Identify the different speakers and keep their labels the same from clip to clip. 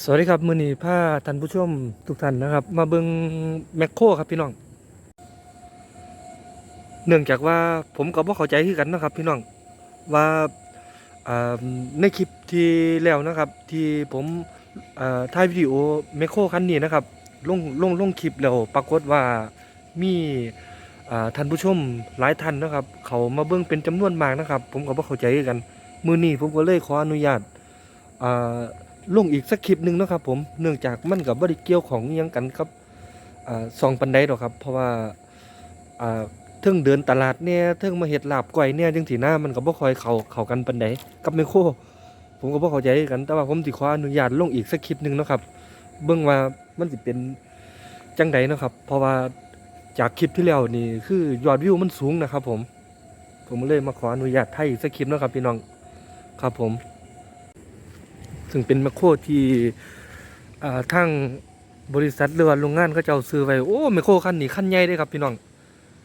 Speaker 1: สวัสดีครับ มือนี้าท่านผู้ชมทุกท่านนะครับ มาเบิงแมคโครครับพี่น้อง เนื่องจากว่าผมก็บ่เข้าใจคือกันนะครับพี่น้องว่าในคลิปที่แล้วนะครับ ที่ผมถ่ายวิดีโอแมคโครคันนี้นะครับลงลงลงคลิปแล้วปรากฏว่ามีท่านผู้ชมหลายท่านนะครับ เขามาเบิ่งเป็นจำนวนมากนะครับ ผมก็บ่เข้าใจกัน มือนี้ผมก็เลยขออนุญาตอ่า ลงอีกสักคลิปหนึ่งเนาะครับผมเนื่องจากมันกับบ่ได้เกี่ยวของยังกันครับอซองปันไดหรอกครับ เพราะว่าอ่าเทิงเดินตลาดเนี่ยเทิงมาเฮ็ดลาบก้อยเนี่ยจังสีหน้ามันก็บ่ค่อยเข้าเข้ากันปันไดกับไมโครผมก็บ่เข้าใจกัน แต่ว่าผมสิขออนุญาตลงอีกสักคลิปหนึ่งเนาะครับ เบิ่งว่ามันสิเป็นจังใดเนาะครับ เพราะว่าจากคลิปที่แล้วนี่คือยอดวิวมันสูงนะครับ ผม ผมเลยมาขออนุญาตไทยอีกสักคลิปนะครับพี่น้องครับผม ซึ่งเป็นแมคโครที่อ่าทางบริษัทหรือว่าโรงงานเขาเจ้าซื้อไว้โอ้แมคโครคันนี้คันใหญ่เด้ครับพี่น้อง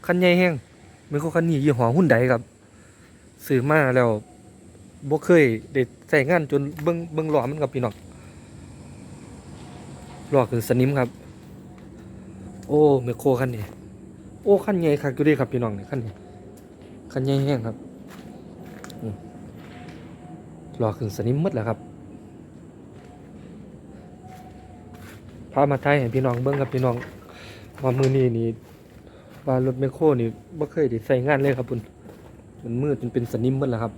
Speaker 1: คันใหญ่แห้งแมคโครคันนี้ยี่ห้อหุ่นใดครับซื้อมาแล้วบ่เคยได้ใช้งานจนเบิ่งเบิ่งล้อมันครับพี่น้องหล้อคือสนิมครับ โอ้แมคโครคันนี้โอ้คันใหญ่คักอยู่ด้ครับพี่น้องนี่คันนี้คันใหญ่แห้งครับอืมล้อคือสนิมมดแล้วครับามาไทยให้พี่น้องเบิ่งครับพี่น้องว่ามือนี้นี่ว่ารถแมคโครนี่บ่เคยได้ใส่งานเลยครับคุณมันมืดมันเป็นสนิมหมดแล้วครับ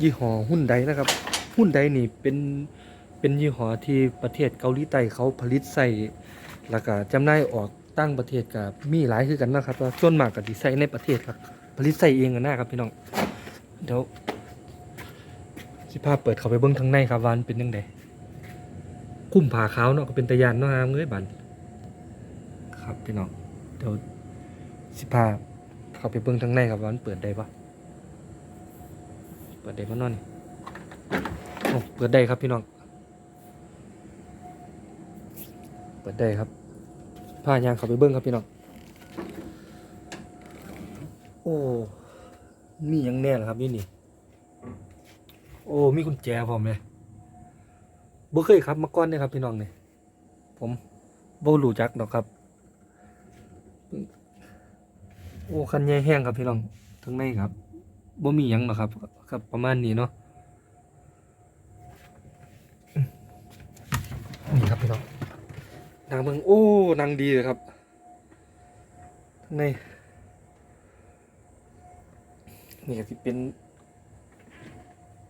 Speaker 1: ยี่ห้อหุ้นใดนะครับ หุ้นใดนี่เป็น เป็นยี่ห้อที่ประเทศเกาหลีใต้เขาผลิตใส่แล้วก็จำหน่ายออกตั้งประเทศกับมีหลายคือกันนะครับส่วนมากก็สิใส่ในประเทศครับผลิตใส่เองกันนะครับพี่น้องเดี๋ยวสิพาพเปิดเข้าไปเบิ่งข้างในครับวันเป็นยังไงคุ้มผ่าขาวเนาะก็เป็นตะยานเนาะฮะเอ้ยบันครับพี่น้องเดี๋ยวสิพาพเข้าไปเบิ่งข้างในครับวันเปิดได้ปะเปิดได้มานอนนี่โอ้เปิดได้ครับพี่น้อง เปิดได้ครับพายางเขาไปเบิ้งครับพี่น้องโอ้มียังแน่ล่ะครับนี่นี่โอ้มีกุญแจพร้อมเลยบ่เคยครับมาก่อนเนี่ยครับพี่น้องเนี่ยผมบ่รู้จักดอกครับโอ้คันใหญ่แห้งครับพี่น้องทั้งในครับบ่มียังหรอกครับครับประมาณนี้เนาะนี่ครับพี่น้อง นางเมืองโอ้นางดีเลยครับข้างในนี่ก็สิเป็น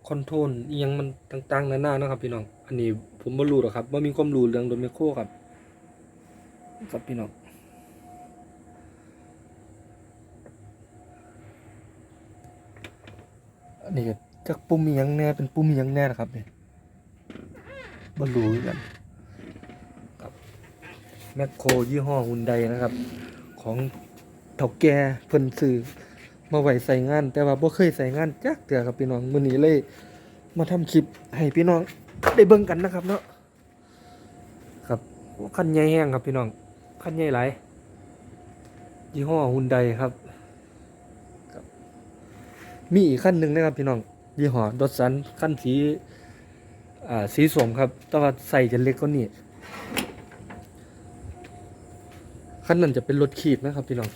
Speaker 1: คอนโทรลอียังมันต่างๆนานานะครับ พี่น้อง อันนี้ผมบ่รู้หรอกครับว่ามีความรู้เรื่องรถแมคโคครับ ครับพี่น้องอันนี้ก็จักปุ่มยังแน่เป็นปุ่มยังแน่นะครับเนี่ยบรรลุกัน แมคโครยี่ห้อฮุนไดนะครับ ของเถ่าแก่เพิ่นซื้อมาไว้ใส่งาน แต่ว่าบ่เคยใส่งานจักเทื่อครับพี่น้องมื้อนี้เลย มาทำคลิปให้พี่น้องได้เบิ่งกันนะครับเนาะครับโอ้คันใหญ่แห้งครับพี่น้องคันใหญ่หลายยี่ห้อฮุนไดครับ มีอีกขั้นหนึ่งนะครับพี่น้องยี่ห้อดอสันขั้นสีอ่าสีสมครับ แต่ว่าใส่จะเล็กกว่านี้ ขันนั้นจะเป็นรถขีบนะครับพี่น้อง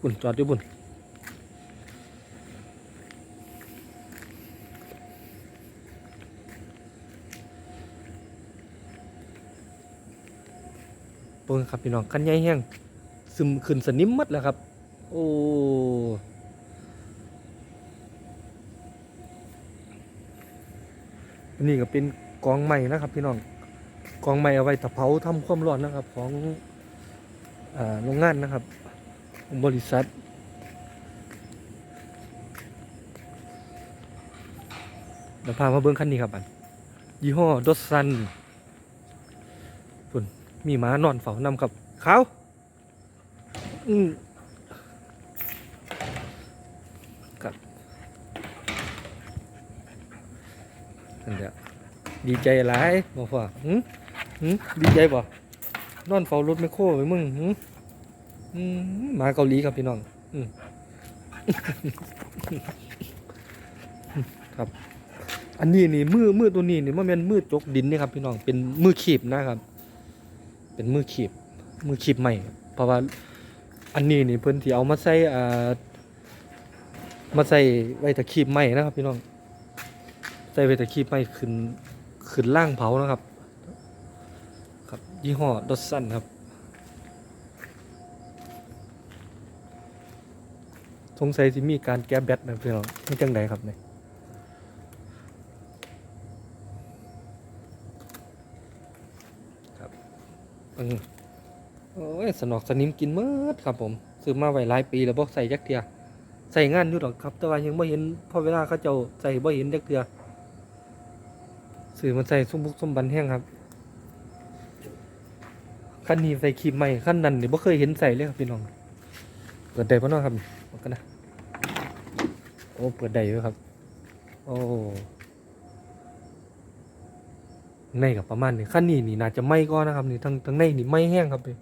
Speaker 1: บุญจอดอยู่บุญเบิ่งครับพี่น้องคันใหญ่แห้งซึมขึ้นสนิมมัดแล้วครับ โอ้นนี้ก็เป็นกองใหม่นะครับ พี่น้องกองใหม่เอาไว้ตะเผาทำความร้อนนะครับ ของ โรงงานนะครับองบริษัท เดี๋ยวพามาเบิ้งคันนี้ครับอันยี่ห้อดอสซันฝุ่นมีหมานอนเฝ้านำครับเขาอืมครับนั่นเดี๋ยวดีใจหลายบ่พ่อหึหึดีใจบ่ นอนเฝ้ารถไมคโครไว้มึงหึอืมมาเกาหลีครับพี่น้องอืมครับ อันนี้นี่มือมือตัวนี้นี่มันเป็นมือจกดินนี่ครับพี่น้องเป็นมือขีบนะครับ เป็นมือขีบ มือขีบใหม่ เพราะว่า อันนี้นี่เพิ่นที่เอามาใส่อ่ามาใส่ไว้ตะขีบใหม่นะครับ พี่น้องใส่ไว้ตะขีบใหม่ขึ้นขึ้นล่างเผานะครับ ยี่ห้อดอสซันครับสงสัยสิมีการแก้แบตนะพี่น้องไม่จังใดครับเนี่ยครับอืมโอ้ยสนอกสนิมกินเมืดครับผมซื้อมาไว้หลายปีแล้วบ่ใส่จักเทียใส่งานอยู่ดอกครับ แต่ว่ายังบ่เห็นพอเวลาเขาเจ้าใส่บ่เห็นจักเทียซื้อมาใส่สมบุกสมบันแห้งครับ คันนี้ใส่ครีมใหม่คันนั้นนี่บ่เคยเห็นใส่เลยครับพี่น้อง เปิดได้บ่เนาะครับบอกกันนะโอ้เปิดได้ด้วยครับ โอ้ในกับประมาณนี้ขั้นนี้นี่น่าจะไหม้ก็นะครับนี่ทั้งทั้งในนี่ไหม้แห้งครับพี่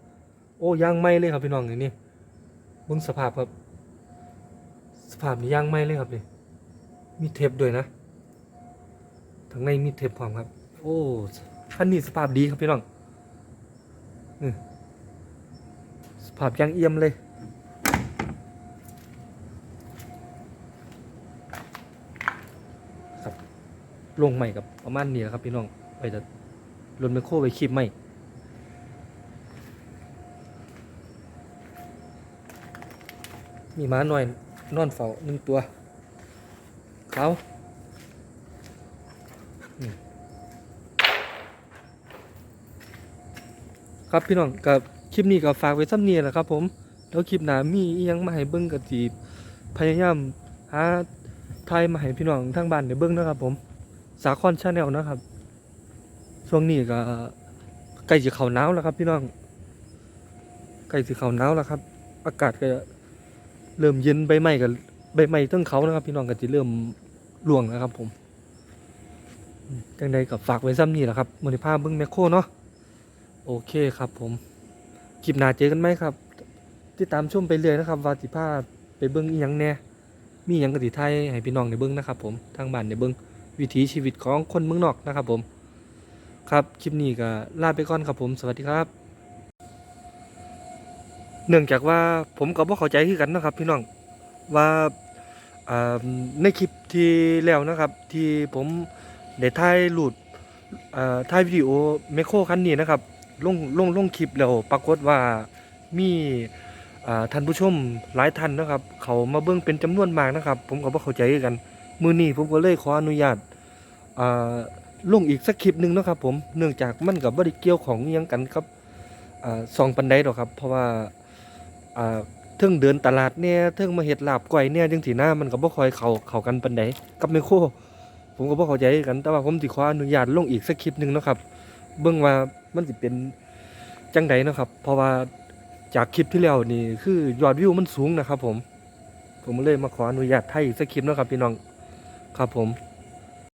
Speaker 1: โอ้ย่างไหม้เลยครับพี่น้องนี่นี่เบึงสภาพครับ สภาพนี่ย่างไหม้เลยครับนี่มีเทปด้วยนะทั้งในมีเทปพร้อมครับ โอ้ขั้นนี้สภาพดีครับพี่น้อง สภาพย่างเอี่ยมเลย ครับลงใหม่กับประมาณนี้แหละครับพี่น้องไปจะรถไมโครไปคีบใหม่มีม้าหน่อยนอนเฝ้าหนึ่งตัวเขาอืม ครับพี่น้องกับคลิปนี้ก็ฝากไว้ซ้ำเนียแหละครับ ผมแล้วคลิปหน้ามีอยังมาให้เบิ้งกับจีพยายามหาทายมาให้พี่น้องทางบ้านได้เบิ้งนะครับ ผม สาคอนชาแนลนะครับ ช่วงนี้ก็ใกล้จะเข้าหนาวแล้วครับ พี่น้องใกล้จะเข้าหนาวแล้วครับ อากาศก็เริ่มเย็นใบไม้กับใบไม้ต้นเขานะครับ พี่น้องก็จะเริ่มร่วงแล้วครับ ผมจังใดกับฝากไว้ซ้ำนี่แหละครับมูลภาพเบิ้งแมคโครเนาะ โอเคครับผมคลิปหน้าเจอกันไหมครับ ติดตามชมไปเรื่อยนะครับวาสิภาไปเบิ้งอีหยังแน่มีอีหยังกติไทยให้พี่น้องในเบิ้งนะครับ ผมทางบ้านในเบิ้งวิถีชีวิตของคนเมืองนอกนะครับ ผม ครับคลิปนี้ก็ลาไปก่อนครับผม สวัสดีครับ เนื่องจากว่าผมก็บ่เข้าใจคือกันนะครับ พี่น้องว่าในคลิปที่แล้วนะครับ ที่ผมได้ถ่ายรูปอ่าถ่ายวิดีโอแมโครคันนี้นะครับ ลงลงลงคลิปแล้วปรากฏว่ามี่ท่านผู้ชมหลายท่านนะครับ เขามาเบิ่งเป็นจำนวนมากนะครับ ผมก็บ่เข้าใจกันมือนี้ผมก็เลยขออนุญาตอ่าลงอีกสักคลิปหนึ่งนะครับ ผมเนื่องจากมันกับบ่ได้เกี่ยวของยังกันครับอสองปันไดดอกครับ เพราะว่าอ่าเทิงเดินตลาดเนี่ยเทิงมาเฮ็ดลาบก้อยเนี่ยจังสีหน้ามันก็บ่คอยเขาเขากันปันไดกับไมโครผมก็บ่เข้าใจกันแต่ว่าผมสิขออนุญาตลงอีกสักคลิปหนึ่งนะครับ เบิ่งว่ามันสิเป็นจังไดนะครับ เพราะว่าจากคลิปที่แล้วนี่คือยอดวิวมันสูงนะครับ ผม ผมเลยมาขออนุญาตให้อีกสักคลิปนะครับพี่น้องครับผม